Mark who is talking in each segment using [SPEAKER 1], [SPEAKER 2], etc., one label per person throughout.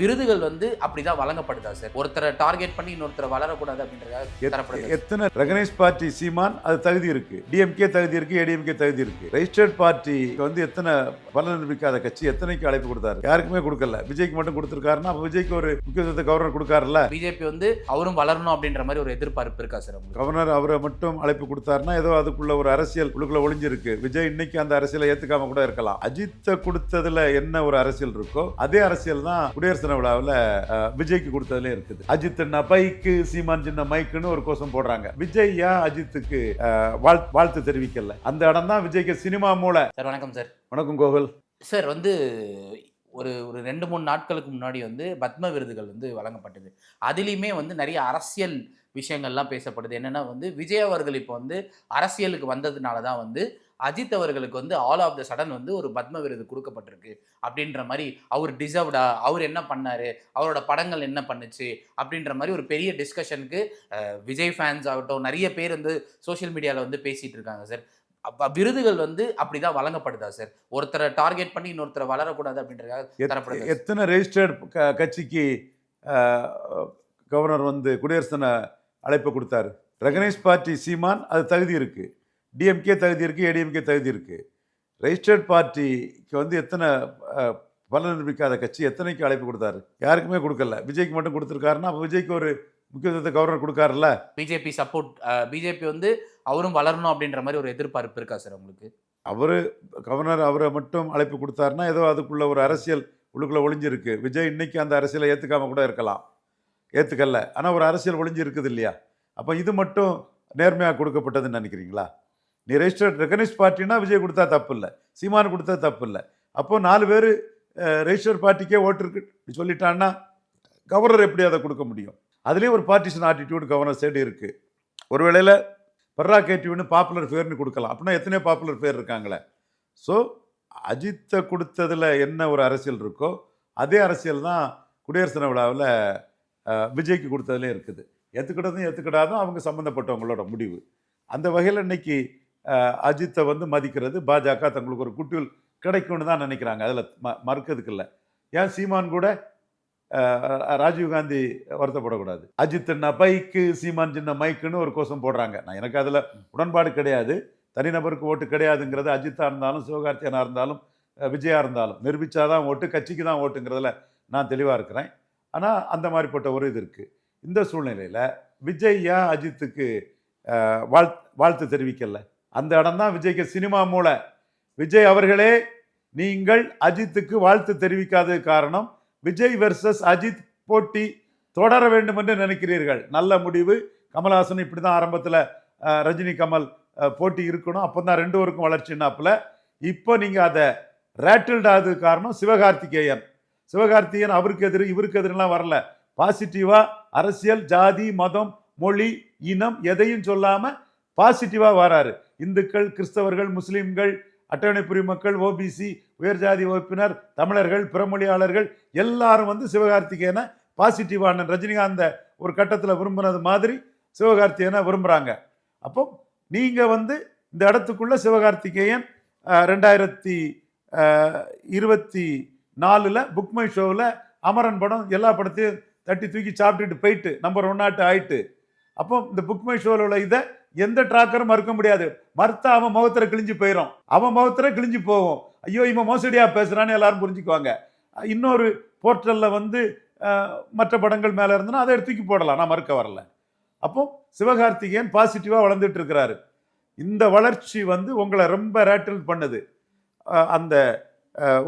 [SPEAKER 1] விருதுகள் வந்து அப்படிதான் வழங்கப்படுதா சார்? ஒருத்தரை டார்கெட் பண்ணி இன்னொருத்தரை வளரக்கூடாது அப்படின்றதுக்காக தரப்படுது
[SPEAKER 2] எத்தனை ரெகனைஸ் பார்ட்டி சீமான் அது தகுதி இருக்கு. டிஎம்கே தகுதி இருக்கு ஏடிஎம்கே தகுதி இருக்கு. ரெஜிஸ்டர்ட் பார்ட்டி வந்து எத்தனை பலன் நிரூபிக்காத கட்சி எத்தனைக்கு அழைப்பு கொடுத்தாரு? யாருக்குமே கொடுக்கல. விஜய்க்கு மட்டும் கொடுத்துருக்காருன்னா அப்ப விஜய்க்கு ஒரு முக்கியத்துவத்தை கவர்னர் கொடுக்காருல்ல?
[SPEAKER 1] பிஜேபி வந்து அவரும் வளரணும் அப்படின்ற மாதிரி ஒரு எதிர்பார்ப்பு இருக்கா சார்
[SPEAKER 2] கவர்னர் அவரை மட்டும் அழைப்பு கொடுத்தாருன்னா ஏதோ அதுக்குள்ள ஒரு அரசியல் உள்ளுக்குள்ள ஒளிஞ்சிருக்கு. விஜய் இன்னைக்கு அந்த அரசியலை ஏத்துக்காம கூட இருக்கலாம். அஜித்தை கொடுத்ததுல என்ன ஒரு அரசியல் இருக்கோ அதே அரசியல் தான் குடியரசு தின விழாவில் விஜய்க்கு கொடுத்ததுல இருக்குது. அஜித் பைக்கு சீமான் சின்ன மைக்குன்னு ஒரு கோஷம் போடுறாங்க. விஜய் ஏன் அஜித்துக்கு வாழ்த்து தெரிவிக்கல? அந்த இடம் தான் விஜய்க்கு சினிமா மூளை.
[SPEAKER 1] சார் வணக்கம் சார்.
[SPEAKER 2] வணக்கம் கோகுல்.
[SPEAKER 1] சார் வந்து ஒரு ஒரு ரெண்டு மூணு நாட்களுக்கு முன்னாடி வந்து பத்ம விருதுகள் வந்து வழங்கப்பட்டது. அதுலேயுமே வந்து நிறைய அரசியல் விஷயங்கள்லாம் பேசப்படுது. என்னன்னா வந்து விஜய் அவர்கள் இப்போ வந்து அரசியலுக்கு வந்ததுனால தான் வந்து அஜித் அவர்களுக்கு வந்து ஆல் ஆஃப் த சடன் வந்து ஒரு பத்ம விருது கொடுக்கப்பட்டிருக்கு. அப்படின்ற மாதிரி அவர் டிசர்வ்டா அவர் என்ன பண்ணாரு அவரோட படங்கள் என்ன பண்ணுச்சு அப்படின்ற மாதிரி ஒரு பெரிய டிஸ்கஷனுக்கு விஜய் ஃபேன்ஸ் ஆகட்டும் நிறைய பேர் வந்து சோஷியல் மீடியாவில் வந்து பேசிட்டு இருக்காங்க சார் அப்ப விருதுகள் வந்து அப்படிதான் வழங்கப்படுதா சார் ஒருத்தரை டார்கெட் பண்ணி இன்னொருத்தரை வளரக்கூடாது அப்படின்றதுக்காக
[SPEAKER 2] எத்-
[SPEAKER 1] தரப்படுது
[SPEAKER 2] எத்தனை ரெஜிஸ்டர்ட் கட்சிக்கு கவர்னர் வந்து குடியரசு அழைப்பு கொடுத்தாரு? ரெகனைஸ் பார்ட்டி சீமான் அது தகுதி இருக்கு. டிஎம்கே தகுதி இருக்கு ஏடிஎம்கே தகுதி இருக்கு ரெஜிஸ்டர்ட் பார்ட்டிக்கு வந்து எத்தனை பலன் நிரூபிக்காத கட்சி எத்தனைக்கு அழைப்பு கொடுத்தாரு? யாருக்குமே கொடுக்கல. விஜய்க்கு மட்டும் கொடுத்துருக்காருன்னா அப்போ விஜய்க்கு ஒரு முக்கியத்துவத்தை கவர்னர் கொடுக்காருல்ல?
[SPEAKER 1] பிஜேபி சப்போர்ட் பிஜேபி வந்து அவரும் வளரணும் அப்படின்ற மாதிரி ஒரு எதிர்பார்ப்பு இருக்கா சார் உங்களுக்கு?
[SPEAKER 2] அவர் கவர்னர் அவரை மட்டும் அழைப்பு கொடுத்தாருன்னா ஏதோ அதுக்குள்ள ஒரு அரசியல் உள்ளுக்குள்ள ஒளிஞ்சிருக்கு. விஜய் இன்னைக்கு அந்த அரசியலை ஏற்றுக்காம கூட இருக்கலாம். ஏற்றுக்கல ஆனால் ஒரு அரசியல் ஒளிஞ்சு இருக்குது இல்லையா? அப்போ இது மட்டும் நேர்மையாக கொடுக்கப்பட்டதுன்னு நினைக்கிறீங்களா? நீ ரெஜிஸ்டர்ட் ரெகனைஸ் பார்ட்டினா விஜய் கொடுத்தா தப்பு இல்லை சீமான் கொடுத்தா தப்பு இல்லை அப்போது நாலு பேர் ரெஜிஸ்டர் பார்ட்டிக்கே ஓட்டு இருக்கு. சொல்லிட்டான்னா கவர்னர் எப்படி அதை கொடுக்க முடியும்? அதுலேயும் ஒரு பார்ட்டிஷன் ஆட்டிடியூட் கவர்னர் சைடு இருக்குது ஒரு வேளையில் பர்ரா கேட்டிவ்னு பாப்புலர் ஃபேர்னு கொடுக்கலாம். அப்படின்னா எத்தனையோ பாப்புலர் ஃபேர் இருக்காங்களே. ஸோ அஜித்தை கொடுத்ததில் என்ன ஒரு அரசியல் இருக்கோ அதே அரசியல் தான் குடியரசு தின விழாவில் விஜய்க்கு கொடுத்ததுலே இருக்குது. ஏற்றுக்கிட்டதும் ஏற்றுக்கிடாதும் அவங்க சம்மந்தப்பட்டவங்களோட முடிவு. அந்த வகையில் இன்னைக்கு அஜித்தை வந்து மதிக்கிறது. பாஜக தங்களுக்கு ஒரு குட்டில் கிடைக்கும்னு தான் நினைக்கிறாங்க. அதில் ம மறுக்கிறதுக்கு இல்லை. ஏன் சீமான் கூட? ராஜீவ்காந்தி வருத்தப்படக்கூடாது. அஜித் என்ன பைக்கு சீமான் சின்ன மைக்குன்னு ஒரு கோஷம் போடுறாங்க. நான் எனக்கு அதில் உடன்பாடு கிடையாது. தனிநபருக்கு ஓட்டு கிடையாதுங்கிறது அஜித்தாக இருந்தாலும் சிவகார்த்தியனாக இருந்தாலும் விஜயா இருந்தாலும். நிரூபிச்சாதான் ஓட்டு கட்சிக்கு தான் ஓட்டுங்கிறதுல நான் தெளிவாக இருக்கிறேன். ஆனால் அந்த மாதிரிப்பட்ட ஒரு இது இருக்குது இந்த சூழ்நிலையில் விஜய் ஏன் அஜித்துக்கு வாழ் வாழ்த்து தெரிவிக்கலை? அந்த இடம் தான் விஜய்க்கு சினிமா மூளை. விஜய் அவர்களே நீங்கள் அஜித்துக்கு வாழ்த்து தெரிவிக்காத காரணம் விஜய் வெர்சஸ் அஜித் போட்டி தொடர வேண்டும் என்று நினைக்கிறீர்கள். நல்ல முடிவு. கமல்ஹாசன் இப்படி தான் ஆரம்பத்தில் ரஜினி கமல் போட்டி இருக்கணும். அப்போ தான் ரெண்டு பேருக்கும் வளர்ச்சினாப்பில் இப்போ நீங்கள் அதை ரேட்டில்ட் ஆகுது காரணம் சிவகார்த்திகேயன். சிவகார்த்திகேயன் அவருக்கு எதிர் இவருக்கு எதிரெலாம் வரல. பாசிட்டிவாக அரசியல் ஜாதி மதம் மொழி இனம் எதையும் சொல்லாமல் பாசிட்டிவாக வராரு. இந்துக்கள் கிறிஸ்தவர்கள் முஸ்லீம்கள் அட்டவணைப்புரி மக்கள் ஓபிசி உயர் ஜாதி வகுப்பினர் தமிழர்கள் பிறமொழியாளர்கள் எல்லாரும் வந்து சிவகார்த்திகேயனை பாசிட்டிவான ரஜினிகாந்த ஒரு கட்டத்தில் விரும்பினது மாதிரி சிவகார்த்திகேயனை விரும்புகிறாங்க அப்போ நீங்கள் வந்து இந்த இடத்துக்குள்ளே சிவகார்த்திகேயன் ரெண்டாயிரத்தி இருபத்தி நாலில் புக்மை ஷோவில் அமரன் படம் எல்லா படத்தையும் தட்டி தூக்கி சாப்பிட்டுட்டு போயிட்டு நம்பர் ஒன் நாட்டு ஆயிட்டு. அப்போ இந்த புக்மை ஷோவில் உள்ள இதை எந்த ட்ராக்கரும் மறுக்க முடியாது. மறுத்தா அவன் முகத்துல கிழிஞ்சு போயிடும் அவன் முகத்துல கிழிஞ்சு போகும். ஐயோ இவன் மோசடியாக பேசுகிறான்னு எல்லாரும் புரிஞ்சுக்குவாங்க. இன்னொரு போர்ட்டலில் வந்து மற்ற படங்கள் மேலே இருந்தனா அதை எடுத்துக்கி போடலாம். நான் மறுக்க வரல. அப்போ சிவகார்த்திகேயன் பாசிட்டிவாக வளர்ந்துட்டு இருக்கிறாரு. இந்த வளர்ச்சி வந்து உங்களை ரொம்ப ரேட்டில் பண்ணுது. அந்த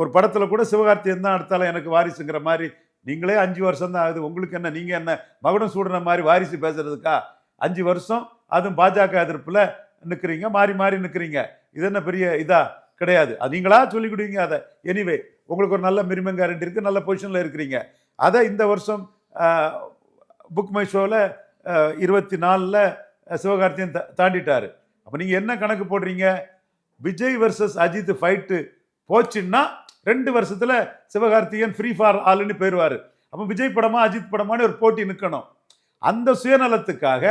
[SPEAKER 2] ஒரு படத்தில் கூட சிவகார்த்திகேயன் தான் அடுத்தால எனக்கு வாரிசுங்கிற மாதிரி நீங்களே அஞ்சு வருஷம் தான் ஆகுது. உங்களுக்கு என்ன நீங்கள் என்ன மகுடம் சூடுன மாதிரி வாரிசு பேசுறதுக்கா? அஞ்சு வருஷம் அதுவும் பாஜக எதிர்ப்பில் நிற்கிறீங்க மாறி மாறி நிற்கிறீங்க இது என்ன பெரிய இதா? கிடையாது. அது நீங்களா சொல்லிக் கொடுங்க அதை. எனிவே உங்களுக்கு ஒரு நல்ல மினிமம் கேரண்டி இருக்குது நல்ல பொசிஷனில் இருக்கிறீங்க. அதை இந்த வருஷம் புக் மை ஷோவில் இருபத்தி நாலில் சிவகார்த்தியன் தாண்டிட்டார். அப்போ நீங்கள் என்ன கணக்கு போடுறீங்க? விஜய் வர்சஸ் அஜித் ஃபைட்டு போச்சுன்னா ரெண்டு வருஷத்தில் சிவகார்த்திகேயன் ஃப்ரீ ஃபார் ஆளுன்னு போயிடுவார் அப்போ விஜய் படமா அஜித் படமானு ஒரு போட்டி நிற்கணும் அந்த சுயநலத்துக்காக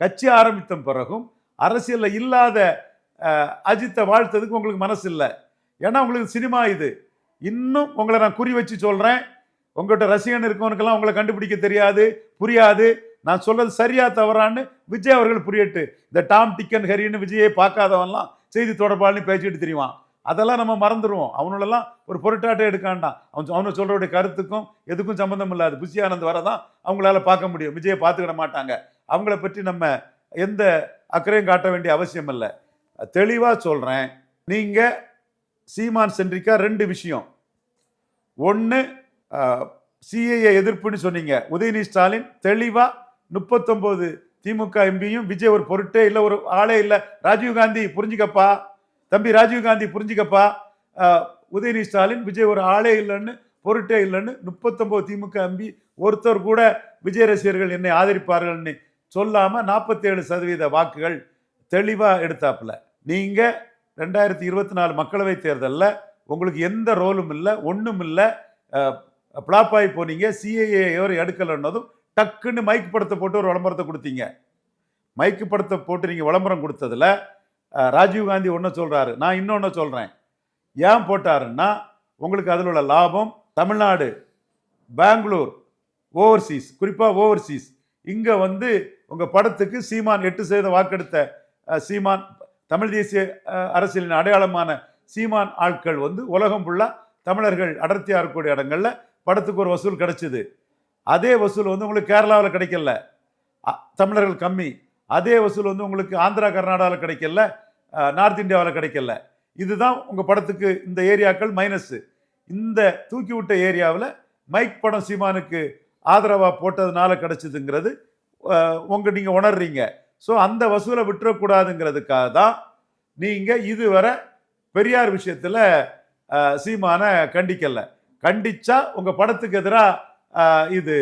[SPEAKER 2] கட்சி ஆரம்பித்த பிறகும் அரசியலில் இல்லாத அஜித்தை வாழ்த்ததுக்கு உங்களுக்கு மனசு இல்லை ஏன்னா உங்களுக்கு சினிமா இது. இன்னும் உங்களை நான் குறி வச்சு சொல்கிறேன் உங்கள்கிட்ட ரசிகன் இருக்கவனுக்கெல்லாம் உங்களை கண்டுபிடிக்க தெரியாது புரியாது. நான் சொல்கிறது சரியா தவறான்னு விஜய் அவர்கள் புரியட்டு. இந்த டாம் டிக்கன் ஹரின்னு விஜயை பார்க்காதவன்லாம் செய்தி தொடர்பாளன்னு பேசிக்கிட்டு தெரியுவான் அதெல்லாம் நம்ம மறந்துடுவோம் அவனோடலாம் ஒரு பொருட்டாட்டை எடுக்காண்டாம் அவன் அவனை சொல்கிறவருடைய கருத்துக்கும் எதுக்கும் சம்மந்தம் இல்லாது. புஷி வரதான் அவங்களால பார்க்க முடியும். விஜயை பார்த்துக்கிட மாட்டாங்க. அவங்கள பற்றி நம்ம எந்த அக்கறையும் காட்ட வேண்டிய அவசியம் இல்லை. தெளிவாக சொல்கிறேன் நீங்கள் சீமான் சென்றிக்கா ரெண்டு விஷயம். ஒன்று சிஏஏ எதிர்ப்புன்னு சொன்னீங்க. உதயநிதி ஸ்டாலின் தெளிவாக முப்பத்தொம்போது திமுக எம்பியும் விஜய் ஒரு பொருட்டே இல்லை ஒரு ஆளே இல்லை. ராஜீவ்காந்தி புரிஞ்சுக்கப்பா. தம்பி ராஜீவ்காந்தி புரிஞ்சுக்கப்பா. அஹ், உதயநிதி ஸ்டாலின் விஜய் ஒரு ஆளே இல்லைன்னு பொருட்டே இல்லைன்னு முப்பத்தொம்போது திமுக எம்பி ஒருத்தர் கூட விஜய் ரசிகர்கள் என்னை ஆதரிப்பார்கள்னு சொல்லாமல் நாற்பத்தேழு சதவீத வாக்குகள் தெளிவாக எடுத்தாப்புல. நீங்கள் ரெண்டாயிரத்தி இருபத்தி நாலு மக்களவை தேர்தலில் உங்களுக்கு எந்த ரோலும் இல்லை ஒன்றும் இல்லை பிளாப் ஆகி போனீங்க சிஏஏ எடுக்கலைன்னதும் டக்குன்னு மைக்கு படத்தை போட்டு ஒரு விளம்பரத்தை கொடுத்தீங்க. மைக்கு படத்தை போட்டு நீங்கள் விளம்பரம் கொடுத்ததுல ராஜீவ்காந்தி ஒன்று சொல்கிறாரு நான் இன்னொன்று சொல்கிறேன் ஏன் போட்டாருன்னா உங்களுக்கு அதில் உள்ள லாபம் தமிழ்நாடு பெங்களூர் ஓவர்சீஸ் குறிப்பாக ஓவர்சீஸ் இங்கே வந்து உங்கள் படத்துக்கு சீமான் எட்டு சதவீத வாக்கெடுத்த சீமான் தமிழ் தேசிய அரசியலின் அடையாளமான சீமான் ஆட்கள் வந்து உலகம் ஃபுல்லாக தமிழர்கள் அடர்த்தியாக இருக்கக்கூடிய இடங்களில் படத்துக்கு ஒரு வசூல் கிடைச்சிது. அதே வசூல் வந்து உங்களுக்கு கேரளாவில் கிடைக்கல. அ- தமிழர்கள் கம்மி. அதே வசூல் வந்து உங்களுக்கு ஆந்திரா கர்நாடகாவில் கிடைக்கல. நார்த் இந்தியாவில் கிடைக்கல. இதுதான் உங்கள் படத்துக்கு இந்த ஏரியாக்கள் மைனஸ்ஸு இந்த தூக்கி விட்ட ஏரியாவில் மைக் படம் சீமானுக்கு ஆதரவாக போட்டதுனால கிடச்சிதுங்கிறது உங்கள் நீங்கள் உணர்றீங்க. ஸோ அந்த வசூலை விட்டுறக்கூடாதுங்கிறதுக்காக தான் நீங்கள் இதுவரை பெரியார் விஷயத்தில் சீமானை கண்டிக்கலை. கண்டிச்சா உங்கள் படத்துக்கு எதிராக இது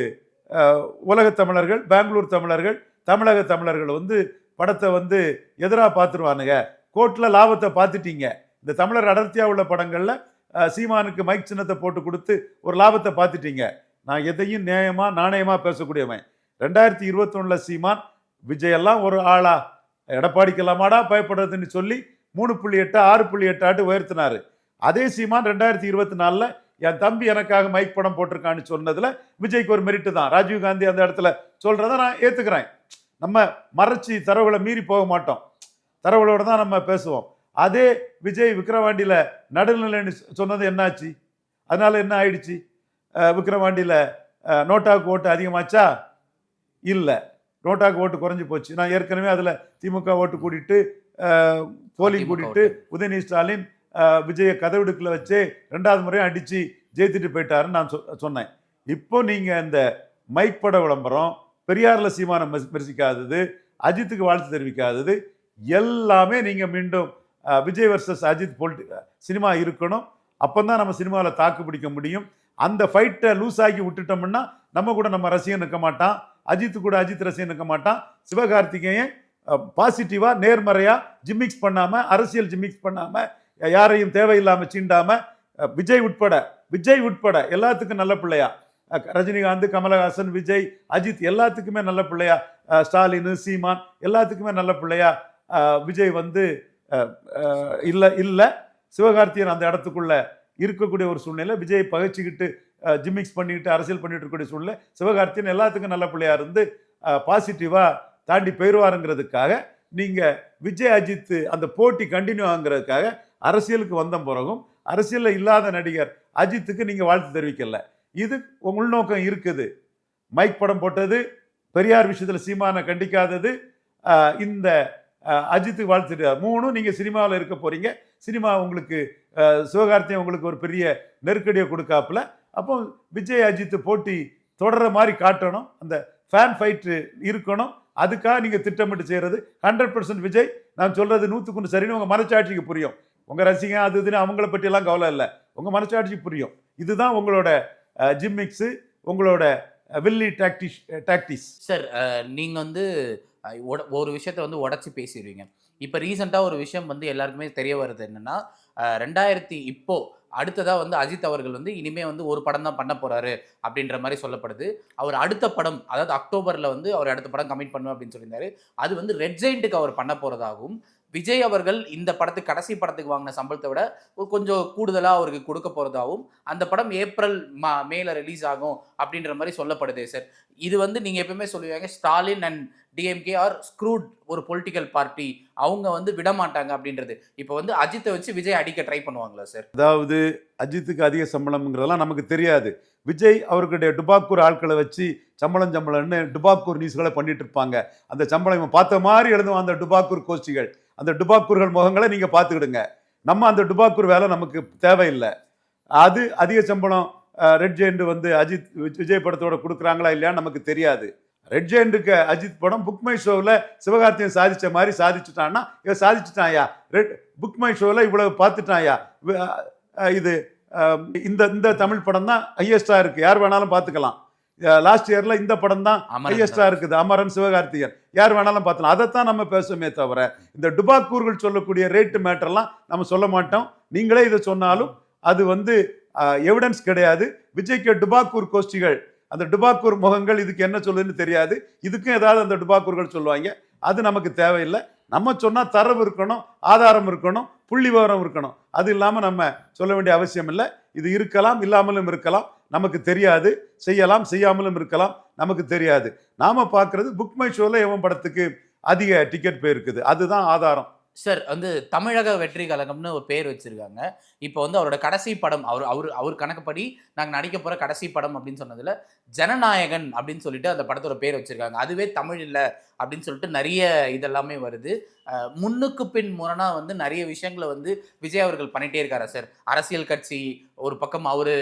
[SPEAKER 2] அஹ், உலகத் தமிழர்கள் பெங்களூர் தமிழர்கள் தமிழக தமிழர்கள் வந்து படத்தை வந்து எதிராக பார்த்துருவானுங்க கோர்ட்டில் லாபத்தை பார்த்துட்டீங்க இந்த தமிழர் அடர்த்தியாக உள்ள படங்களில் சீமானுக்கு மைக் சின்னத்தை போட்டு கொடுத்து ஒரு லாபத்தை பார்த்துட்டீங்க நான் எதையும் நியாயமாக நாணயமாக பேசக்கூடியவன். ரெண்டாயிரத்தி இருபத்தொன்னில் சீமான் விஜயெல்லாம் ஒரு ஆளா? எடப்பாடிக்கெல்லாமாடா பயப்படுறதுன்னு சொல்லி மூணு புள்ளி எட்டு ஆறு புள்ளி எட்டு ஆட்டு உயர்த்தினார். அதே சீமான் ரெண்டாயிரத்தி இருபத்தி நாலில் என் தம்பி எனக்காக மைக் படம் போட்டிருக்கான்னு சொன்னதில் விஜய்க்கு ஒரு மெரிட்டு தான். ராஜீவ் காந்தி அந்த இடத்துல சொல்கிறத நான் ஏற்றுக்கிறேன் நம்ம மறைச்சி தரவுகளை மீறி போக மாட்டோம். தரவுகளோட தான் நம்ம பேசுவோம். அதே விஜய் விக்ரவாண்டியில் நடுநிலைன்னு சொன்னது என்னாச்சு? அதனால் என்ன ஆயிடுச்சு? விக்ரவாண்டியில் விக்கிரவாண்டியில நோட்டாவுக்கு ஓட்டு அதிகமாச்சா? இல்லை. நோட்டாவுக்கு ஓட்டு குறைஞ்சு போச்சு. நான் ஏற்கனவே அதில் திமுக ஓட்டு கூட்டிட்டு போலிங் கூட்டிட்டு உதயநிதி ஸ்டாலின் விஜயை கதவிடுக்குள்ள வச்சு ரெண்டாவது முறையும் அடித்து ஜெயித்துட்டு போயிட்டாருன்னு நான் சொ- சொன்னேன். இப்போ நீங்கள் இந்த மைக் பட விளம்பரம் பெரியாரில் சீமானம் மெரிசிக்காதது அஜித்துக்கு வாழ்த்து தெரிவிக்காதது எல்லாமே நீங்கள் மீண்டும் Vijay versus Ajith polity cinema இருக்கணும். அப்போ தான் நம்ம சினிமாவில் தாக்கு பிடிக்க முடியும். அந்த ஃபைட்டை லூஸ் ஆக்கி விட்டுட்டோம்னா நம்ம கூட நம்ம ரசிகன் நிற்க மாட்டான். அஜித் கூட அஜித் ரசிகன் இருக்க மாட்டான். சிவகார்த்திகேயன் பாசிட்டிவாக நேர்மறையாக ஜிம்மிக்ஸ் பண்ணாமல் அரசியல் ஜிம்மிக்ஸ் பண்ணாமல் யாரையும் தேவையில்லாமல் சீண்டாமல் விஜய் உட்பட விஜய் உட்பட எல்லாத்துக்கும் நல்ல பிள்ளையா. ரஜினிகாந்த் கமலஹாசன் விஜய் அஜித் எல்லாத்துக்குமே நல்ல பிள்ளையா. ஸ்டாலின் சீமான் எல்லாத்துக்குமே நல்ல பிள்ளையா. விஜய் வந்து இல்லை இல்லை. சிவகார்த்தியன் அந்த இடத்துக்குள்ள இருக்கக்கூடிய ஒரு சூழ்நிலை விஜய் பகைச்சிக்கிட்டு ஜிம்மிக்ஸ் பண்ணிக்கிட்டு அரசியல் பண்ணிட்டு இருக்கக்கூடிய சூழ்நிலை. சிவகார்த்தியன் எல்லாத்துக்கும் நல்ல பிள்ளையாக இருந்து பாசிட்டிவாக தாண்டி போயிடுவாருங்கிறதுக்காக நீங்கள் விஜய் அஜித் அந்த போட்டி கண்டினியூ ஆகுங்கிறதுக்காக அரசியலுக்கு வந்த பிறகும் அரசியலில் இல்லாத நடிகர் அஜித்துக்கு நீங்கள் வாழ்த்து தெரிவிக்கல. இது உள்நோக்கம் இருக்குது. மைக் படம் போட்டது பெரியார் விஷயத்தில் சீமானை கண்டிக்காதது இந்த அஜித்து அஜித்துக்கு வாழ்த்து மூணும் நீங்கள் சினிமாவில் இருக்க போகிறீங்க சினிமா உங்களுக்கு சிவகார்த்தியை உங்களுக்கு ஒரு பெரிய நெருக்கடியை கொடுக்காப்புல. அப்போ விஜய் அஜித் போட்டி தொடர மாதிரி காட்டணும். அந்த ஃபேன் ஃபைட்டு இருக்கணும். அதுக்காக நீங்கள் திட்டமிட்டு செய்கிறது ஹண்ட்ரட் பர்சன்ட் விஜய். நான் சொல்கிறது நூற்றுக்கு ஒன்று சரின்னு உங்கள் மனச்சாட்சிக்கு புரியும். உங்கள் ரசிகன் அது இதுன்னு அவங்கள பற்றியெல்லாம் கவலை இல்லை. உங்கள் மனச்சாட்சிக்கு புரியும். இதுதான் உங்களோட ஜிம்மிக்ஸு உங்களோட வில்லி டாக்டிஸ் டாக்டிஸ்
[SPEAKER 1] சார் நீங்கள் வந்து ஒரு விஷயத்த வந்து உடச்சி பேசிடுவீங்க. இப்போ ரீசெண்டாக ஒரு விஷயம் வந்து எல்லாருக்குமே தெரிய வருது என்னென்னா ரெண்டாயிரத்தி இப்போ அடுத்ததாக வந்து அஜித் அவர்கள் வந்து இனிமே வந்து ஒரு படம் தான் பண்ண போகிறாரு அப்படின்ற மாதிரி சொல்லப்படுது. அவர் அடுத்த படம் அதாவது அக்டோபரில் வந்து அவர் அடுத்த படம் கமிட் பண்ணுவேன் அப்படின்னு சொல்லியிருந்தாரு. அது வந்து ரெட் ஜெயிண்ட்டுக்கு அவர் பண்ண போகிறதாகவும் விஜய் அவர்கள் இந்த படத்துக்கு கடைசி படத்துக்கு வாங்கின சம்பளத்தை விட கொஞ்சம் கூடுதலாக அவருக்கு கொடுக்க போகிறதாவும் அந்த படம் ஏப்ரல் மா மேல ரிலீஸ் ஆகும் அப்படின்ற மாதிரி சொல்லப்படுதே சார் இது வந்து நீங்கள் எப்பவுமே சொல்லுவீங்க Stalin and DMK are screwed ஒரு பொலிட்டிக்கல் பார்ட்டி அவங்க வந்து விட மாட்டாங்க அப்படின்றது. இப்போ வந்து அஜித்தை வச்சு விஜய் அடிக்க ட்ரை பண்ணுவாங்களா சார்
[SPEAKER 2] அதாவது அஜித்துக்கு அதிக சம்பளம்ங்கிறதெல்லாம் நமக்கு தெரியாது. விஜய் அவர்களுடைய டுபாக்கூர் ஆட்களை வச்சு சம்பளம் சம்பளம்னு டுபாக்கூர் நியூஸ்களை பண்ணிட்டு இருப்பாங்க. அந்த சம்பளம் இவன் பார்த்த மாதிரி எழுதுவான் அந்த டுபாக்கூர் கோஷ்டிகள். அந்த டுபாக்கூர்கள் முகங்களை நீங்க பார்த்துக்கிடுங்க. நம்ம அந்த டுபாக்கூர் வேலை நமக்கு தேவையில்லை. அது அதிக சம்பளம் ரெட் ஜெயண்ட் வந்து அஜித் விஜய் படத்தோட கொடுக்குறாங்களா இல்லையான்னு நமக்கு தெரியாது. ரெட் ஜெயண்ட்டுக்கு அஜித் படம் புக் மை ஷோவில் சிவகார்த்தியன் சாதிச்ச மாதிரி சாதிச்சுட்டான்னா இவன் சாதிச்சுட்டான்யா ரெட் புக் மை ஷோவில் இவ்வளவு பார்த்துட்டான்யா இது இந்த இந்த தமிழ் படம் தான் ஹையஸ்டாக இருக்குது யார் வேணாலும் பார்த்துக்கலாம். லாஸ்ட் இயர்ல இந்த படம் தான் ஹையஸ்டா இருக்குது. அமரன் சிவகார்த்திகேயன். யார் வேணாலும் பார்த்தலாம். அதைத்தான் நம்ம பேசுவோமே தவிர இந்த டுபாக்கூர்கள் சொல்லக்கூடிய ரேட்டு மேட்டர்லாம் நம்ம சொல்ல மாட்டோம். நீங்களே இதை சொன்னாலும் அது வந்து எவிடன்ஸ் கிடையாது. விஜய்க்கு டுபாக்கூர் கோஷ்டிகள் அந்த டுபாக்கூர் முகங்கள் இதுக்கு என்ன சொல்லுதுன்னு தெரியாது. இதுக்கும் ஏதாவது அந்த டுபாக்கூர்கள் சொல்லுவாங்க. அது நமக்கு தேவையில்லை. நம்ம சொன்னா தரவு இருக்கணும் ஆதாரம் இருக்கணும் புள்ளி விவரம் இருக்கணும். அது இல்லாம நம்ம சொல்ல வேண்டிய அவசியம் இல்லை. இது இருக்கலாம் இல்லாமலும் இருக்கலாம். நமக்கு தெரியாது. செய்யலாம் செய்யாமலும் இருக்கலாம். நமக்கு தெரியாது. நாம பார்க்குறது புக் மை ஷோல எவன் படத்துக்கு அதிக டிக்கெட் போயிருக்குது. அதுதான் ஆதாரம்.
[SPEAKER 1] சார் வந்து தமிழக வெற்றி கழகம்னு ஒரு பேர் வச்சிருக்காங்க. இப்போ வந்து அவரோட கடைசி படம் அவர் அவர் அவர் கணக்குப்படி நாங்கள் நடிக்க போகிற கடைசி படம் அப்படின்னு சொன்னதில் ஜனநாயகன் அப்படின்னு சொல்லிட்டு அந்த படத்தோட பேர் வச்சிருக்காங்க. அதுவே தமிழ் இல்லை அப்படின்னு சொல்லிட்டு நிறைய இதெல்லாமே வருது. முன்னுக்கு பின் முரணாக வந்து நிறைய விஷயங்களை வந்து விஜய் அவர்கள் பண்ணிட்டே இருக்காரா சார்? அரசியல் கட்சி ஒரு பக்கம் அவர்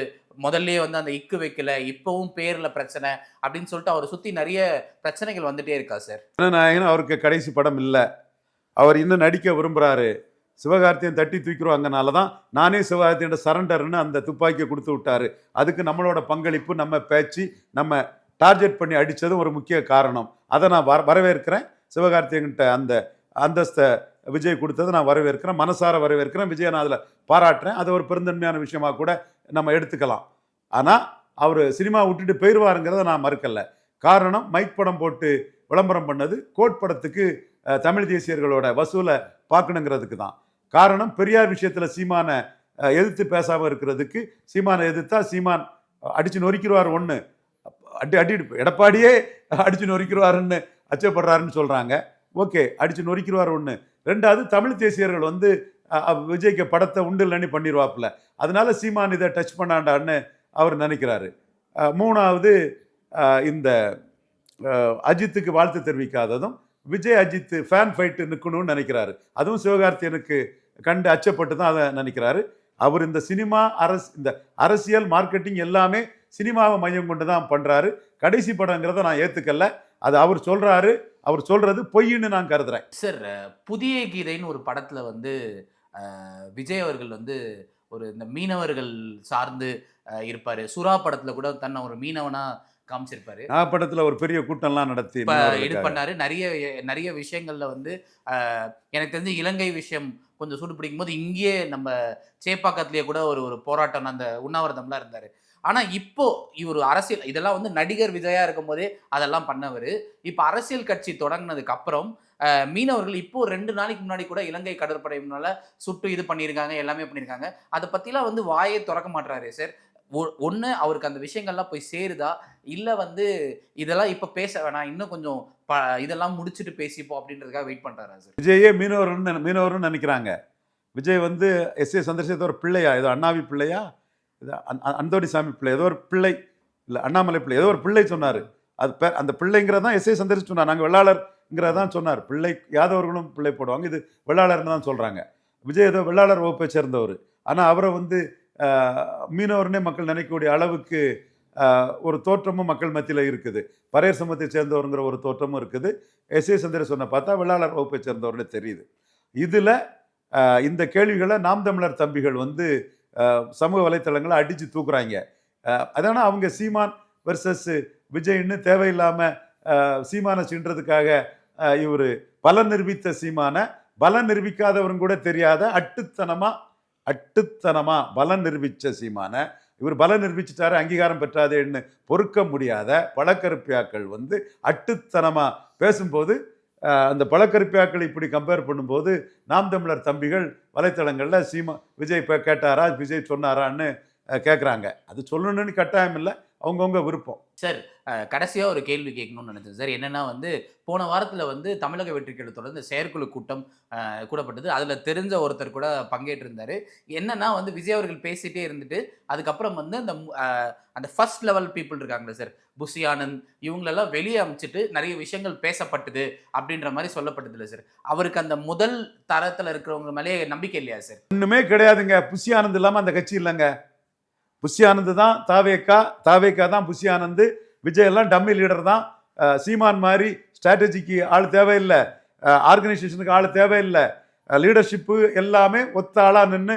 [SPEAKER 1] முதல்லயே வந்து அந்த இக்கு வைக்கல இப்பவும் பேர்ல பிரச்சனை அப்படின்னு சொல்லிட்டு அவரை சுத்தி நிறைய பிரச்சனைகள் வந்துட்டே இருக்கா சார்?
[SPEAKER 2] ஜனநாயகன் அவருக்கு கடைசி படம் இல்லை. அவர் இன்னும் நடிக்க விரும்புகிறாரு சிவகார்த்தியன் தட்டி தூக்கிடுவாங்கனால தான் நானே சிவகார்த்தியோட சரண்டர்னு அந்த துப்பாக்கியை கொடுத்து விட்டாரு. அதுக்கு நம்மளோட பங்களிப்பு நம்ம பேச்சு நம்ம டார்கெட் பண்ணி அடித்ததும் ஒரு முக்கிய காரணம். அதை நான் வர வரவேற்கிறேன். சிவகார்த்தியன்கிட்ட அந்த அந்தஸ்தை விஜய் கொடுத்ததை நான் வரவேற்கிறேன். மனசார வரவேற்கிறேன். விஜய் நான் அதில் பாராட்டுறேன். அது ஒரு பெருந்தன்மையான விஷயமாக கூட நம்ம எடுத்துக்கலாம். ஆனால் அவர் சினிமா விட்டுட்டு போயிடுவாருங்கிறத நான் மறுக்கலை. காரணம் மைக் படம் போட்டு விளம்பரம் பண்ணது கோட் படத்துக்கு தமிழ் தேசியர்களோட வசூலை பார்க்கணுங்கிறதுக்கு தான். காரணம் பெரியார் விஷயத்தில் சீமானை எதிர்த்து பேசாமல் இருக்கிறதுக்கு சீமானை எதிர்த்தா சீமான் அடிச்சு நொறுக்கிடுவார் ஒன்று அடி அடி எடப்பாடியே அடித்து நொறுக்கிடுவாருன்னு அச்சப்படுறாருன்னு சொல்கிறாங்க ஓகே அடித்து நொறுக்கிடுவார் ஒன்று ரெண்டாவது தமிழ் தேசியர்கள் வந்து விஜய்க்கு படத்தை உண்டு இல்லைன்னு பண்ணிடுவாப்புல. அதனால சீமான் இதை டச் பண்ணாண்டான்னு அவர் நினைக்கிறாரு. மூணாவது இந்த அஜித்துக்கு வாழ்த்து தெரிவிக்காததும் விஜய் அஜித் ஃபேன் ஃபைட்டு நிற்கணும்னு நினைக்கிறாரு. அதுவும் சிவகார்த்தியனுக்கு கண்டு அச்சப்பட்டு தான் அதை நினைக்கிறாரு. அவர் இந்த சினிமா அரசு இந்த அரசியல் மார்க்கெட்டிங் எல்லாமே சினிமாவை மையம் கொண்டு தான் பண்ணுறாரு கடைசி படங்கிறத நான் ஏற்றுக்கல அது அவர் சொல்கிறாரு அவர் சொல்கிறது பொய்ன்னு நான் கருதுறேன்.
[SPEAKER 1] சார் புதிய கீதைன்னு ஒரு படத்தில் வந்து விஜய் அவர்கள் வந்து ஒரு இந்த மீனவர்கள் சார்ந்து இருப்பார். சுறா படத்தில் கூட தன்னை ஒரு மீனவனாக காமிச்சிருப்பாரு.
[SPEAKER 2] நான் படத்தில் ஒரு பெரிய கூட்டம்லாம் நடத்தி
[SPEAKER 1] இது. பண்ணாரு. நிறைய நிறைய விஷயங்கள்ல வந்து எனக்கு தெரிஞ்சு இலங்கை விஷயம் கொஞ்சம் சூடு பிடிக்கும் போது இங்கேயே நம்ம சேப்பாக்கத்திலேயே கூட ஒரு ஒரு போராட்டம் அந்த உண்ணாவிரதம்லாம் இருந்தாரு. ஆனா இப்போ இவர் அரசியல் இதெல்லாம் வந்து நடிகர் விஜயா இருக்கும் போதே அதெல்லாம் பண்ணவர். இப்போ அரசியல் கட்சி தொடங்கினதுக்கு அப்புறம் மீனவர்கள் இப்போ ரெண்டு நாளைக்கு முன்னாடி கூட இலங்கை கடற்படை முன்னால சுட்டு இது பண்ணியிருக்காங்க எல்லாமே பண்ணியிருக்காங்க. அதை பத்திலாம் வந்து வாயே திறக்க மாட்டாரு சார். ஒன்று அவருக்கு அந்த விஷயங்கள்லாம் போய் சேருதா? இல்லை வந்து இதெல்லாம் இப்போ பேச வேணாம் இன்னும் கொஞ்சம் ப இதெல்லாம் முடிச்சுட்டு பேசிப்போம் அப்படின்றதுக்காக வெயிட் பண்ணுறாரா சார்
[SPEAKER 2] விஜயே மீனவர்னு மீனவர்னு நினைக்கிறாங்க. விஜய் வந்து எஸ். ஏ. சந்திரசேகர் ஒரு பிள்ளையா? ஏதோ அண்ணாவி பிள்ளையா? இது அந்- அந்தோணி சாமி பிள்ளை ஏதோ ஒரு பிள்ளை. இல்லை அண்ணாமலை பிள்ளை ஏதோ ஒரு பிள்ளை சொன்னார். அது பேர் அந்த பிள்ளைங்கிறதான் எஸ். ஏ. சந்திரசேகர் சொன்னார். நாங்கள் வெள்ளாளர்ங்கிறதான் சொன்னார். பிள்ளை யாதவர்களும் பிள்ளை போடுவாங்க. இது வெள்ளாளர்னு தான் சொல்கிறாங்க விஜய் ஏதோ வெள்ளாளர் வகுப்பை சேர்ந்தவர். ஆனால் அவரை வந்து மீனவர்னே மக்கள் நினைக்கக்கூடிய அளவுக்கு ஒரு தோற்றமும் மக்கள் மத்தியில் இருக்குது. பரையர் சமூகத்தை சேர்ந்தவருங்கிற ஒரு தோற்றமும் இருக்குது. எஸ். ஏ. சந்திர சொன்ன பார்த்தா வெள்ளாளர் வகுப்பை சேர்ந்தவர்னு தெரியுது. இதில் இந்த கேள்விகளை நாம் தமிழர் தம்பிகள் வந்து சமூக வலைத்தளங்களை அடித்து தூக்குறாங்க. அதனால் அவங்க சீமான் வெர்சஸ் விஜய்னு தேவையில்லாமல் சீமானை சீன்றதுக்காக இவர் பலன் நிரூபித்த சீமானை பலன் நிரூபிக்காதவரும் கூட தெரியாத அட்டுத்தனமாக அட்டுத்தனமாக பலம் நிரூபித்த சீமான இவர் பலம் நிரூபிச்சிட்டாரு அங்கீகாரம் பெற்றாதேன்னு பொறுக்க முடியாத பழக்கருப்பியாக்கள் வந்து அட்டுத்தனமாக பேசும்போது அந்த பழக்கருப்பியாக்கள் இப்படி கம்பேர் பண்ணும்போது நாம் தமிழர் தம்பிகள் வலைத்தளங்களில் சீமா விஜய் இப்போ கேட்டாரா விஜய் சொன்னாரான்னு கேட்குறாங்க அது சொல்லணும்னு கட்டாயம் இல்லை அவங்கவுங்க விருப்பம்.
[SPEAKER 1] சரி கடைசியாக ஒரு கேள்வி கேட்கணும்னு நினைச்சேன். சார் என்னென்னா வந்து போன வாரத்தில் வந்து தமிழக வெற்றி தொடர்ந்து செயற்குழு கூட்டம் கூடப்பட்டது. அதில் தெரிஞ்ச ஒருத்தர் கூட பங்கேற்றிருந்தார். என்னென்னா வந்து விஜய் அவர்கள் பேசிகிட்டே இருந்துட்டு அதுக்கப்புறம் வந்து அந்த அந்த ஃபர்ஸ்ட் லெவல் பீப்புள் இருக்காங்களே சார் புஷி ஆனந்த் இவங்களெல்லாம் வெளியே அமைச்சிட்டு நிறைய விஷயங்கள் பேசப்பட்டது அப்படின்ற மாதிரி சொல்லப்பட்டது இல்லை சார். அவருக்கு அந்த முதல் தரத்தில் இருக்கிறவங்க மேலே நம்பிக்கை இல்லையா சார்?
[SPEAKER 2] ஒன்றுமே கிடையாதுங்க. புஷி ஆனந்த் இல்லாமல் அந்த கட்சி இல்லைங்க. புஷி ஆனந்த் தான் தாவேக்கா தாவேக்கா தான் புஷி ஆனந்த். விஜய் எல்லாம் டம்மி லீடர் தான். சீமான் மாதிரி ஸ்ட்ராட்டஜிக்கு ஆள் தேவையில்லை. ஆர்கனைசேஷனுக்கு ஆள் தேவையில்லை. லீடர்ஷிப்பு எல்லாமே ஒத்த ஆளாக நின்று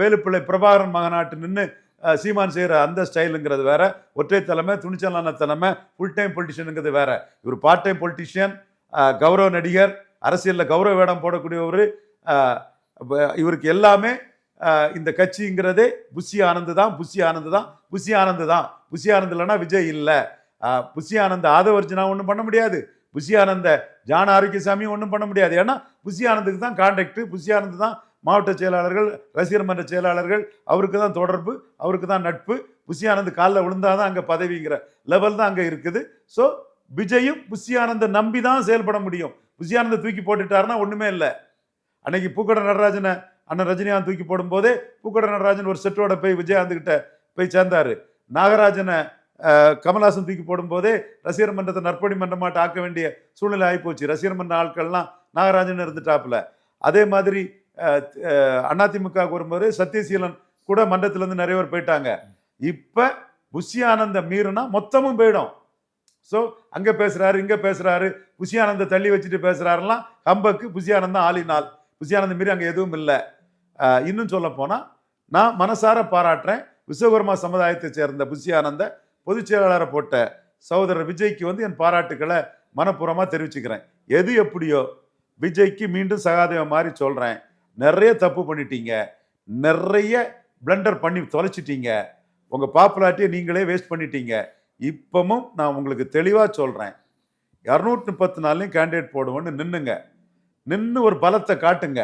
[SPEAKER 2] வேலுப்பிள்ளை பிரபாகரன் மகனாட்டு நின்று சீமான் செய்கிற அந்த ஸ்டைலுங்கிறது வேற. ஒற்றை தலைமை துணிச்சலான தலைமை ஃபுல் டைம் பொலிட்டிஷியனுங்கிறது வேற. இவர் பார்ட் டைம் பொலிட்டிஷியன் கௌரவ நடிகர் அரசியலில் கௌரவ வேடம் போடக்கூடியவர். இவருக்கு எல்லாமே இந்த கட்சிங்கிறதே புஷி ஆனந்து தான் புஷி ஆனந்து தான் புஷி ஆனந்து தான். புஷி ஆனந்து இல்லைன்னா விஜய் இல்லை. புஷி ஆனந்த ஆதவர்ஜுனா ஒன்றும் பண்ண முடியாது. புஷி ஆனந்த ஜான ஆரோக்கியசாமி ஒன்றும் பண்ண முடியாது. ஏன்னா புஷி ஆனந்துக்கு தான் கான்டாக்ட் புஷி ஆனந்த் தான் மாவட்ட செயலாளர்கள் ரசிகர் மன்ற செயலாளர்கள் அவருக்கு தான் தொடர்பு அவருக்கு தான் நட்பு. புஷி ஆனந்த் காலில் விழுந்தாதான் அங்கே பதவிங்கிற லெவல் தான் அங்கே இருக்குது. ஸோ விஜயும் புஷி ஆனந்தை நம்பி தான் செயல்பட முடியும். புஷி ஆனந்தை தூக்கி போட்டுட்டாருன்னா ஒன்றுமே இல்லை. அன்னைக்கு பூக்கட நடராஜனை அண்ணன் ரஜினிகாந்த் தூக்கி போடும்போதே பூக்கட நடராஜன் ஒரு செட்டோட போய் விஜயகாந்த் கிட்ட போய் சேர்ந்தார். நாகராஜனை கமல்ஹாசன் தூக்கி போடும்போதே ரசிகர் மன்றத்தை நற்பணி மன்றமாட்ட ஆக்க வேண்டிய சூழ்நிலை ஆகிப்போச்சு ரசிகர் மன்ற ஆட்கள்லாம் நாகராஜன் இருந்துட்டாப்புல. அதே மாதிரி அதிமுக வரும்போது சத்யசீலன் கூட மன்றத்திலேருந்து நிறைய பேர் போயிட்டாங்க. இப்போ புஷியானந்த மீறுனா மொத்தமும் போயிடும். ஸோ அங்கே பேசுகிறாரு இங்கே பேசுகிறாரு புஷியானந்த தள்ளி வச்சுட்டு பேசுகிறாருலாம் ஹம்பக்கு புஷியானந்தம் ஆளினால். புஷியானந்த மீறி அங்கே எதுவும் இல்லை. இன்னும் சொல்ல போனால் நான் மனசார பாராட்டுறேன். விஸ்வகர்மா சமுதாயத்தை சேர்ந்த புஷி ஆனந்த பொதுச் செயலாளரை போட்ட சகோதரர் விஜய்க்கு வந்து என் பாராட்டுக்களை மனப்பூர்வமாக தெரிவிச்சுக்கிறேன். எது எப்படியோ விஜய்க்கு மீண்டும் சகாதேவன் மாதிரி சொல்கிறேன் நிறைய தப்பு பண்ணிட்டீங்க. நிறைய பிளண்டர் பண்ணி தொலைச்சிட்டீங்க. உங்கள் பாப்புலாரிட்டியை நீங்களே வேஸ்ட் பண்ணிட்டீங்க. இப்பவும் நான் உங்களுக்கு தெளிவாக சொல்கிறேன் இரநூத்தி முப்பத்தி நாலுலையும் கேண்டிடேட் போடுவோன்னு நின்னுங்க. நின்று ஒரு பலத்தை காட்டுங்க.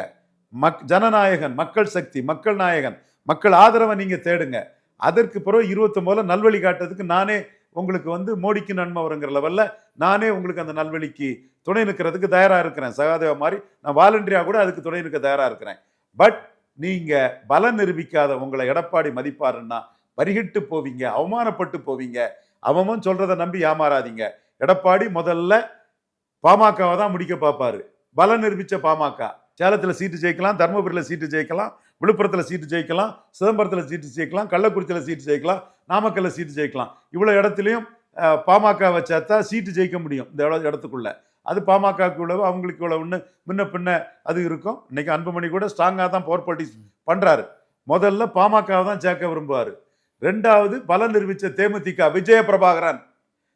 [SPEAKER 2] மக் ஜனநாயகன் மக்கள் சக்தி மக்கள் நாயகன் மக்கள் ஆதரவை நீங்கள் தேடுங்க. அதற்கு பிறகு இருபத்தொம்போதில் நல்வழி காட்டுறதுக்கு நானே உங்களுக்கு வந்து மோடிக்கு நன்மை வருங்கிற லெவலில் நானே உங்களுக்கு அந்த நல்வழிக்கு துணை நிற்கிறதுக்கு தயாராக இருக்கிறேன். சகாதேவ மாதிரி நான் வாலண்டியாக கூட அதுக்கு துணை நிற்க தயாராக இருக்கிறேன். பட் நீங்கள் பலம் நிரூபிக்காத உங்களை எடப்பாடி மதிப்பாருன்னா பரிகிட்டு போவீங்க அவமானப்பட்டு போவீங்க. அவமும் சொல்கிறத நம்பி ஏமாறாதீங்க. எடப்பாடி முதல்ல பாமகவை தான் முடிக்க பார்ப்பாரு. பலம் நிரூபித்த பாமக. சேலத்தில் சீட்டு ஜெயிக்கலாம் தருமபுரியில் சீட்டு ஜெயிக்கலாம் விழுப்புரத்தில் சீட்டு ஜெயிக்கலாம் சிதம்பரத்தில் சீட்டு ஜெயிக்கலாம் கள்ளக்குறிச்சியில் சீட்டு ஜெயிக்கலாம் நாமக்கல்ல சீட்டு ஜெயிக்கலாம். இவ்வளோ இடத்துலையும் பாமக பாமகவை சீட்டு ஜெயிக்க முடியும் இந்த இடத்துக்குள்ள. அது பாமகவுக்கு இவ்வளவு அவங்களுக்கு இவ்வளவுன்னு முன்ன பின்ன அது இருக்கும். இன்னைக்கு அன்புமணி கூட ஸ்ட்ராங்காக தான் போர் பாலிட்டிக்ஸ் பண்ணுறாரு முதல்ல பாமகவை தான் சேர்க்க விரும்புவார். ரெண்டாவது பலன் நிரூபித்த தேமுதிக விஜய பிரபாகரன்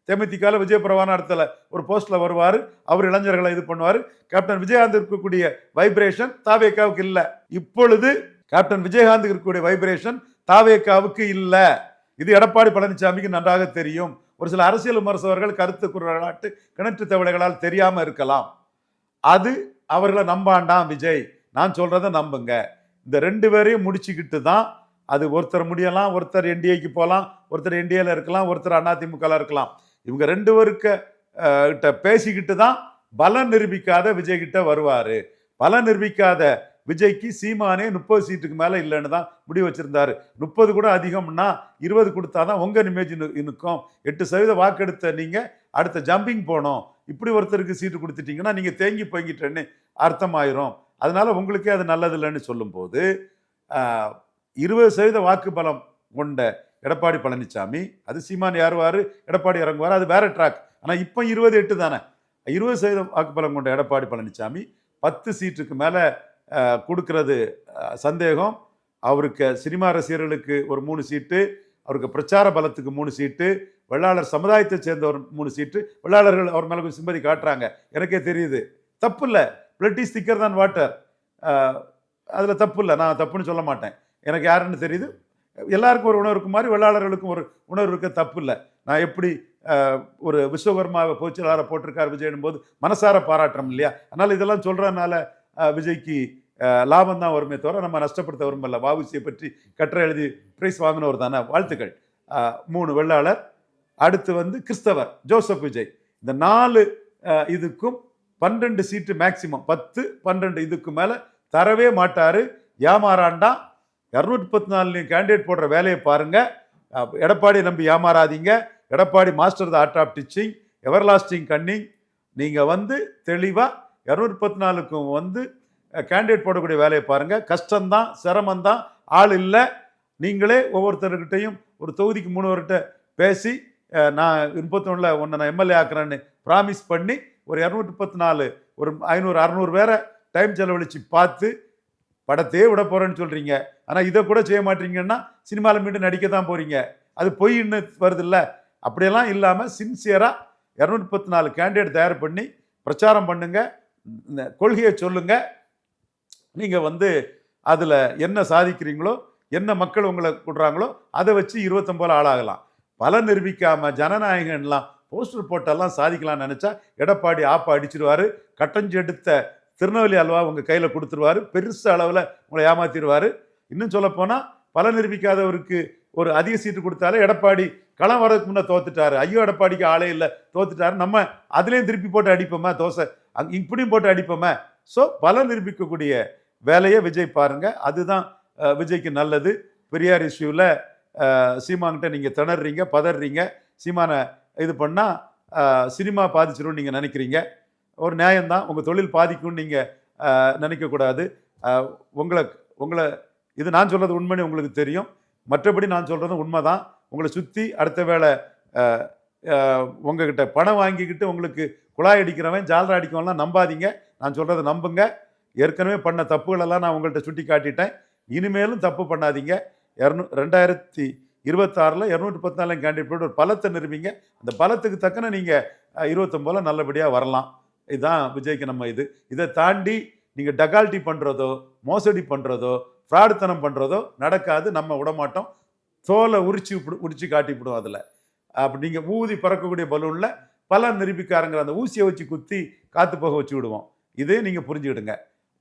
[SPEAKER 2] தேமுதிகவில் விஜய பிரபாகரன் இடத்துல ஒரு போஸ்ட்டில் வருவார். அவர் இளைஞர்களை இது பண்ணுவார். கேப்டன் விஜயகாந்த் இருக்கக்கூடிய வைப்ரேஷன் தாவேக்காவுக்கு இல்லை. இப்பொழுது கேப்டன் விஜயகாந்த் இருக்கக்கூடிய வைப்ரேஷன் தாவேக்காவுக்கு இல்லை. இது எடப்பாடி பழனிசாமிக்கு நன்றாக தெரியும். ஒரு சில அரசியல் விமர்சகர்கள் கருத்து குரலாட்டு கிணற்று தவளைகளால் தெரியாமல் இருக்கலாம். அது அவர்களை நம்பாண்டாம் விஜய். நான் சொல்கிறத நம்புங்க. இந்த ரெண்டு பேரையும் முடிச்சுக்கிட்டு தான் அது ஒருத்தர் முடியலாம் ஒருத்தர் என்டிஏக்கு போகலாம் ஒருத்தர் என்டிஏல இருக்கலாம் ஒருத்தர் அதிமுகவில் இருக்கலாம். இவங்க ரெண்டு பேருக்கு கிட்ட பேசிக்கிட்டு தான் பலம் நிரூபிக்காத விஜய்கிட்ட வருவார். பலம் நிரூபிக்காத விஜய்க்கு சீமானே முப்பது சீட்டுக்கு மேலே இல்லைன்னு தான் முடிவு வச்சுருந்தார். முப்பது கூட அதிகம்னா இருபது கொடுத்தாதான் உங்கள் இமேஜ் நிற்கும் எட்டு சதவீத வாக்கெடுத்த நீங்கள் அடுத்த ஜம்பிங் போனோம். இப்படி ஒருத்தருக்கு சீட்டு கொடுத்துட்டிங்கன்னா நீங்கள் தேங்கி போய்கிட்டேன்னு அர்த்தமாயிரும். அதனால் உங்களுக்கே அது நல்லது இல்லைன்னு சொல்லும்போது இருபது சதவீத வாக்கு பலம் கொண்ட எடப்பாடி பழனிசாமி அது சீமான் யாருவார்? எடப்பாடி இறங்குவார்? அது வேற ட்ராக் ஆனால் இப்போ இருபது எட்டு தானே. இருபது சதவீதம் வாக்கு பலம் கொண்ட எடப்பாடி பழனிசாமி பத்து சீட்டுக்கு மேலே கொடுக்கறது சந்தேகம். அவருக்கு சினிமா ரசிகர்களுக்கு ஒரு மூணு சீட்டு அவருக்கு பிரச்சார பலத்துக்கு மூணு சீட்டு வெள்ளாளர் சமுதாயத்தை சேர்ந்த ஒரு மூணு சீட்டு வெள்ளாளர்கள் அவர் மேலே கொஞ்சம் சிம்பதி காட்டுறாங்க. எனக்கே தெரியுது. தப்பு இல்லை பிளட் இஸ் திக்கர் தான் வாட்டர் அதில் தப்பு இல்லை நான் தப்புன்னு சொல்ல மாட்டேன். எனக்கு யாருன்னு தெரியுது. எல்லாருக்கும் ஒரு உணர்வு இருக்கு மாதிரி வெள்ளாளர்களுக்கும் ஒரு உணர்வு இருக்க தப்பு இல்லை நான் எப்படி ஒரு விஸ்வகர்மாவை பொதுச்செயலாளரை போட்டிருக்கார் விஜயனும் போது மனசார பாராட்டுறோம் இல்லையா? அதனால் இதெல்லாம் சொல்கிறதுனால விஜய்க்கு லாபம் தான் வருமே தவிர நம்ம நஷ்டப்படுத்த விரும்பல. வாவுசியை பற்றி கட்டுரை எழுதி ப்ரைஸ் வாங்கினவர் தானே? வாழ்த்துக்கள். மூணு வெள்ளாளர் அடுத்து வந்து கிறிஸ்தவர் ஜோசப் விஜய். இந்த நாலு இதுக்கும் பன்னெண்டு சீட்டு மேக்சிமம் பத்து பன்னெண்டு இதுக்கு மேலே தரவே மாட்டார். ஏமாறாண்டா. இரநூத்தி முப்பத்தி நாலு கேண்டிடேட் போடுற வேலையை பாருங்கள் எடப்பாடி நம்பி ஏமாறாதீங்க. Edappadi master the art of teaching everlasting cunning நீங்கள் வந்து தெளிவாக இரநூத்தி முப்பத்தி நாலுக்கும் வந்து கேண்டிடேட் போடக்கூடிய வேலையை பாருங்கள் கஷ்டம்தான் சிரமந்தான் ஆள் இல்லை. நீங்களே ஒவ்வொருத்தர்கிட்டையும் ஒரு தொகுதிக்கு மூணுவர்கிட்ட பேசி நான் முப்பத்தொன்னில் ஒன்று நான் எம்எல்ஏ ஆக்குறேன்னு ப்ராமிஸ் பண்ணி ஒரு இரநூத்தி முப்பத்தி நாலு ஒரு ஐநூறு அறநூறு பேரை டைம் செலவழித்து பார்த்து படத்தையே விட போகிறேன்னு சொல்கிறீங்க ஆனால் இதை கூட செய்ய மாட்டீங்கன்னா சினிமாவில் மீண்டும் நடிக்க தான் போகிறீங்க அது பொய்ன்னு வருதில்ல? அப்படியெல்லாம் இல்லாமல் சின்சியராக இரநூத்தி முப்பத்தி நாலு கேண்டிடேட் தயார் பண்ணி பிரச்சாரம் பண்ணுங்கள் கொள்கையை சொல்லுங்க. நீங்கள் வந்து அதில் என்ன சாதிக்கிறீங்களோ என்ன மக்கள் உங்களை கொடுறாங்களோ அதை வச்சு இருபத்தொம்போது ஆளாகலாம். பல நிரூபிக்காமல் ஜனநாயகன்லாம் போஸ்டர் போட்டெல்லாம் சாதிக்கலாம்னு நினச்சா எடப்பாடி ஆப்பா அடிச்சிருவார் கட்டஞ்செடுத்த திருநெல்வேலி அல்வா உங்கள் கையில் கொடுத்துருவாரு பெருசு அளவில் உங்களை ஏமாத்திடுவார் இன்னும் சொல்லப்போனால் பல நிரூபிக்காதவருக்கு ஒரு அதிக சீட்டு கொடுத்தாலே எடப்பாடி களம் வரதுக்கு முன்னே தோத்துட்டாரு. ஐயோ எடப்பாடிக்கு ஆளே இல்லை தோத்துட்டாரு. நம்ம அதுலேயும் திருப்பி போட்டு அடிப்போமா தோசை? அங் இப்படியும் போட்டு அடிப்போமே. ஸோ பல நிரூபிக்கக்கூடிய வேலையை விஜய் பாருங்கள் அதுதான் விஜய்க்கு நல்லது. பெரியார் இஷ்யூவில் சீமாங்கிட்ட நீங்கள் திணறீங்க பதறீங்க. சீமானை இது பண்ணால் சினிமா பாதிச்சிடும் நீங்கள் நினைக்கிறீங்க. ஒரு நியாயம்தான். உங்கள் தொழில் பாதிக்கும்னு நீங்கள் நினைக்கக்கூடாது. உங்களை உங்களை இது நான் சொல்கிறது உண்மைன்னு உங்களுக்கு தெரியும். மற்றபடி நான் சொல்கிறது உண்மை தான் உங்களை சுற்றி அடுத்த வேளை உங்ககிட்ட பணம் வாங்கிக்கிட்டு உங்களுக்கு குழாய் அடிக்கிறவன் ஜாலரா அடிக்கிறவன்லாம் நம்பாதீங்க. நான் சொல்கிறத நம்புங்க. ஏற்கனவே பண்ண தப்புகளெல்லாம் நான் உங்கள்கிட்ட சுட்டி காட்டிட்டேன் இனிமேலும் தப்பு பண்ணாதீங்க. இரநூ ரெண்டாயிரத்தி இருபத்தாறில் இரநூத்தி பத்து கேண்டிடேட் போட்டு ஒரு பலத்தை நிறுவிங்க அந்த பலத்துக்கு தக்கன நீங்கள் இருபத்தொம்போதில் நல்லபடியாக வரலாம். இதுதான் விஜய்க்கு நம்ம இது. இதை தாண்டி நீங்கள் டகால்ட்டி பண்ணுறதோ மோசடி பண்ணுறதோ ஃப்ராடுத்தனம் பண்ணுறதோ நடக்காது. நம்ம விடமாட்டோம். தோலை உரிச்சு விடு- உரிச்சு காட்டிவிடும் அதில். அப்படி நீங்கள் ஊதி பறக்கக்கூடிய பலூனில் பல நிரூபிக்காரங்கிற அந்த ஊசியை வச்சு குத்தி காற்று போக வச்சு விடுவோம். இதே நீங்கள் புரிஞ்சுக்கிடுங்க.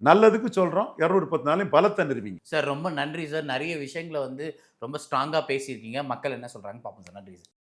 [SPEAKER 2] நல்லதுக்கு சொல்கிறோம் இரநூறு பத்து நாளையும் பலத்தை நிரூபிங்க.
[SPEAKER 1] சார் ரொம்ப நன்றி சார். நிறைய விஷயங்களை வந்து ரொம்ப ஸ்ட்ராங்காக பேசியிருக்கீங்க. மக்கள் என்ன சொல்கிறாங்க பார்ப்போம் சார். நன்றி சார்.